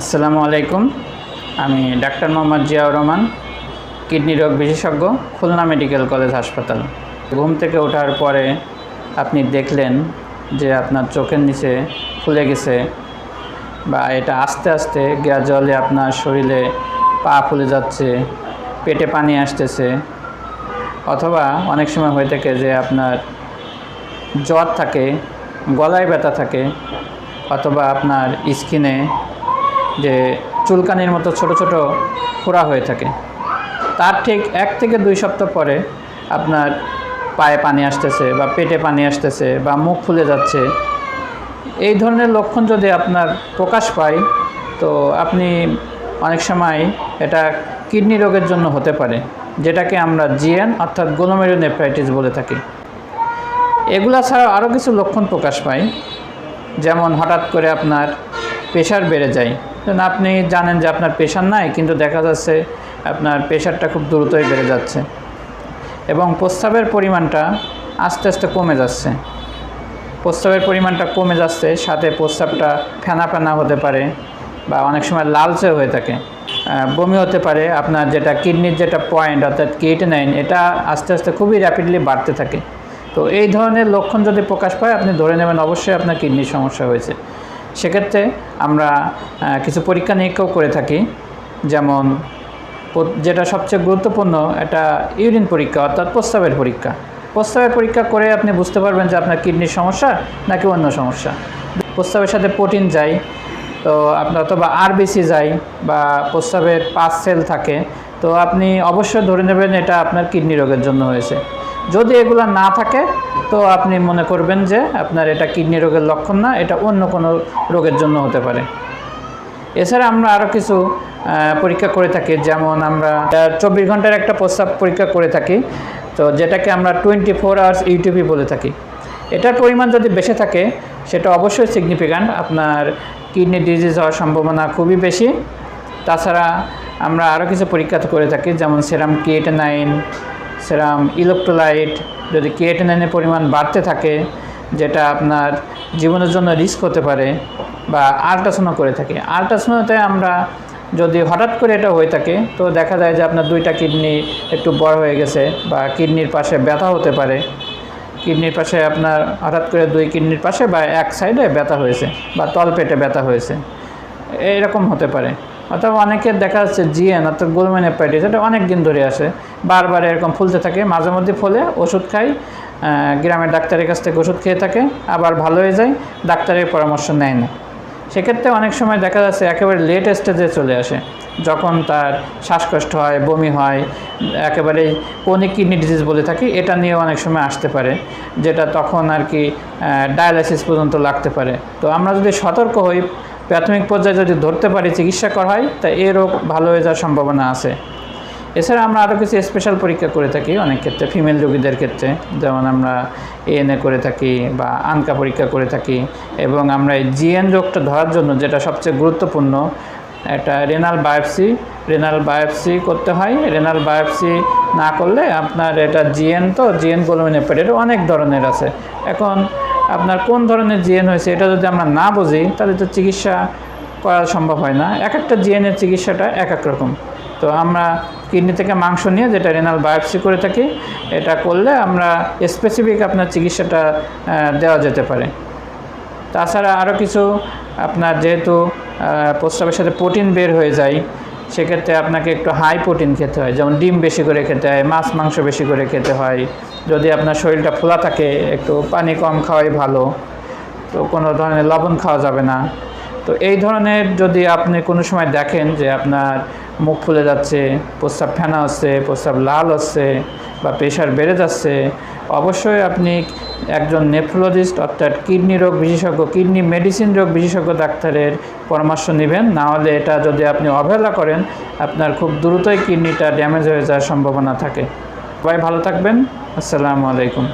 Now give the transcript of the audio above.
আসসালামু আলাইকুম। আমি ডাক্তার মোহাম্মদ জিয়াউর রহমান, কিডনি রোগ বিশেষজ্ঞ, খুলনা মেডিকেল কলেজ হাসপাতাল। ঘুম থেকে ওঠার পরে আপনি দেখলেন যে আপনার চোখের নিচে ফুলে গেছে বা এটা আস্তে আস্তে গ্রাজুয়ালি আপনার শরীরে পা ফুলে যাচ্ছে, পেটে পানি আসতেছে। অথবা অনেক সময় হয়ে থাকে যে আপনার জ্বর থাকে, গলায় ব্যথা থাকে, অথবা আপনার স্কিনে যে চুলকানির মতো ছোট ছোট ফোড়া হয়ে থাকে। তার ঠিক এক থেকে দুই সপ্তাহ পরে আপনার পায়ে পানি আসতেছে বা পেটে পানি আসতেছে বা মুখ ফুলে যাচ্ছে। এই ধরনের লক্ষণ যদি আপনার প্রকাশ পায়, তো আপনি অনেক সময় এটা কিডনি রোগের জন্য হতে পারে, যেটাকে আমরা জিএন অর্থাৎ গোলোমেরু নেফ্রাইটিস বলে থাকি। এগুলা ছাড়াও আরও কিছু লক্ষণ প্রকাশ পায়, যেমন হঠাৎ করে আপনার প্রেশার বেড়ে যায় আপনি জানেন যে আপনার প্রেশার নাই, কিন্তু দেখা যাচ্ছে আপনার প্রেশারটা খুব দ্রুতই বেড়ে যাচ্ছে। এবং প্রস্রাবের পরিমাণটা আস্তে আস্তে কমে যাচ্ছে। প্রস্রাবের পরিমাণটা কমে যাচ্ছে, সাথে প্রস্রাবটা ফেনা ফেনা হতে পারে বা অনেক সময় লালচে হয়ে থাকে। বমি হতে পারে, আপনার যেটা কিডনির যেটা পয়েন্ট অর্থাৎ নাইন এটা আস্তে আস্তে খুবই র্যাপিডলি বাড়তে থাকে। তো এই ধরনের লক্ষণ যদি প্রকাশ পায়, আপনি ধরে নেবেন, অবশ্যই আপনার কিডনির সমস্যা হয়েছে। সেক্ষেত্রে আমরা কিছু পরীক্ষা নিরীক্ষাও করে থাকি। যেমন যেটা সবচেয়ে গুরুত্বপূর্ণ, এটা ইউরিন পরীক্ষা, অর্থাৎ প্রস্তাবের পরীক্ষা। প্রস্তাবের পরীক্ষা করে আপনি বুঝতে পারবেন যে আপনার কিডনির সমস্যা নাকি অন্য সমস্যা। প্রস্তাবের সাথে প্রোটিন যায়, তো আপনার অথবা আরবিসি যায়, বা প্রস্রাবের পাঁচ সেল থাকে, তো আপনি অবশ্যই ধরে নেবেন এটা আপনার কিডনি রোগের জন্য হয়েছে। যদি এগুলো না থাকে, তো আপনি মনে করবেন যে আপনার এটা কিডনি রোগের লক্ষণ না, এটা অন্য কোনো রোগের জন্য হতে পারে। এছাড়া আমরা আরও কিছু পরীক্ষা করে থাকি, যেমন আমরা চব্বিশ ঘণ্টার একটা প্রস্রাব পরীক্ষা করে থাকি, তো যেটাকে আমরা টোয়েন্টি ফোর আওয়ার্স ইউটিউবই বলে থাকি। এটার পরিমাণ যদি বেশি থাকে, সেটা অবশ্যই সিগনিফিক্যান্ট আপনার কিডনি ডিজিজ হওয়ার সম্ভাবনা খুবই বেশি। তাছাড়া আমরা আরও কিছু পরীক্ষা করে থাকি, যেমন সেরাম কিয়েটে নাইন সেরাম ইলেকট্রোলাইট যদি কিয়েটে নাইনের পরিমাণ বাড়তে থাকে, যেটা আপনার জীবনের জন্য রিস্ক হতে পারে বা আল্ট্রাসাউন্ড করে থাকি। আল্ট্রাসাউন্ডতে আমরা যদি হঠাৎ করে এটা হয়ে থাকে, তো দেখা যায় যে আপনার দুইটা কিডনি একটু বড় হয়ে গেছে বা কিডনির পাশে ব্যথা হতে পারে। কিডনির পাশে আপনার হঠাৎ করে দুই কিডনির পাশে বা এক সাইডে ব্যথা হয়েছে বা তলপেটে ব্যথা হয়েছে। এরকম হতে পারে। অথবা অনেকের দেখা যাচ্ছে জিএন, অর্থাৎ গোলমেন হেপাটাইটিস এটা অনেক দিন ধরে আসে। বারবার এরকম ফুলতে থাকে। মাঝে মধ্যে ফলে, ওষুধ খাই গ্রামের ডাক্তারের কাছ থেকে ওষুধ খেয়ে থাকে, আবার ভালো হয়ে যায়, ডাক্তারের পরামর্শ নেয় না। সেক্ষেত্রে অনেক সময় দেখা যাচ্ছে একেবারে লেট স্টেজে চলে আসে। যখন তার শ্বাসকষ্ট হয়, বমি হয়, একেবারে কোনিক কিডনি ডিজিজ বলে থাকি, এটা নিয়ে অনেক সময় আসতে পারে, যেটা তখন আর কি ডায়ালাইসিস পর্যন্ত লাগতে পারে। তো আমরা যদি সতর্ক হই প্রাথমিক পর্যায়ে যদি ধরতে পারি, চিকিৎসা করা হয়, তা এ রোগ ভালো হয়ে যাওয়ার সম্ভাবনা আছে। এছাড়া আমরা আরও কিছু স্পেশাল পরীক্ষা করে থাকি অনেক ক্ষেত্রে ফিমেল রোগীদের ক্ষেত্রে। যেমন আমরা এএনএ করে থাকি বা আনকা পরীক্ষা করে থাকি এবং আমরা এই জিএন রোগটা ধরার জন্য যেটা সবচেয়ে গুরুত্বপূর্ণ, একটা রেনাল বায়োপসি রেনাল বায়োপসি করতে হয়। রেনাল বায়োপসি না করলে আপনার এটা জিএন তো জিএন গোলমিনেপেটের অনেক ধরনের আছে। এখন আপনার কোন ধরনের জিএন হয়েছে এটা যদি আমরা না বুঝি, তাহলে তো চিকিৎসা করা সম্ভব হয় না। এক একটা জিএনের চিকিৎসাটা এক এক রকম। তো আমরা কিডনি থেকে মাংস নিয়ে যেটা রেনাল বায়োপসি করে থাকি, এটা করলে আমরা স্পেসিফিক আপনার চিকিৎসাটা দেওয়া যেতে পারে। তাছাড়া আরও কিছু, আপনার যেহেতু প্রস্রাবের সাথে প্রোটিন বের হয়ে যায় সেক্ষেত্রে আপনাকে একটু হাই প্রোটিন খেতে হয়, যেমন ডিম বেশি করে খেতে হয়, মাছ, মাংস বেশি করে খেতে হয়। যদি আপনার শরীরটা ফোলা থাকে, একটু পানি কম খাওয়াই ভালো। তো কোনো ধরনের লবণ খাওয়া যাবে না। তো এই ধরনের যদি আপনি কোনো সময় দেখেন যে আপনার মুখ ফুলে যাচ্ছে, প্রস্রাব ফেনা হচ্ছে, প্রস্রাব লাল হচ্ছে বা প্রেশার বেড়ে যাচ্ছে, অবশ্যই আপনি একজন নেফ্রোলজিস্ট অর্থাৎ কিডনি রোগ বিশেষজ্ঞ কিডনি মেডিসিন রোগ বিশেষজ্ঞ ডাক্তারের পরামর্শ নেবেন। নাহলে এটা যদি আপনি অবহেলা করেন, আপনার খুব দ্রুতই কিডনিটা ড্যামেজ হয়ে যাওয়ার সম্ভাবনা থাকে। সবাই ভালো থাকবেন। আসসালামু আলাইকুম।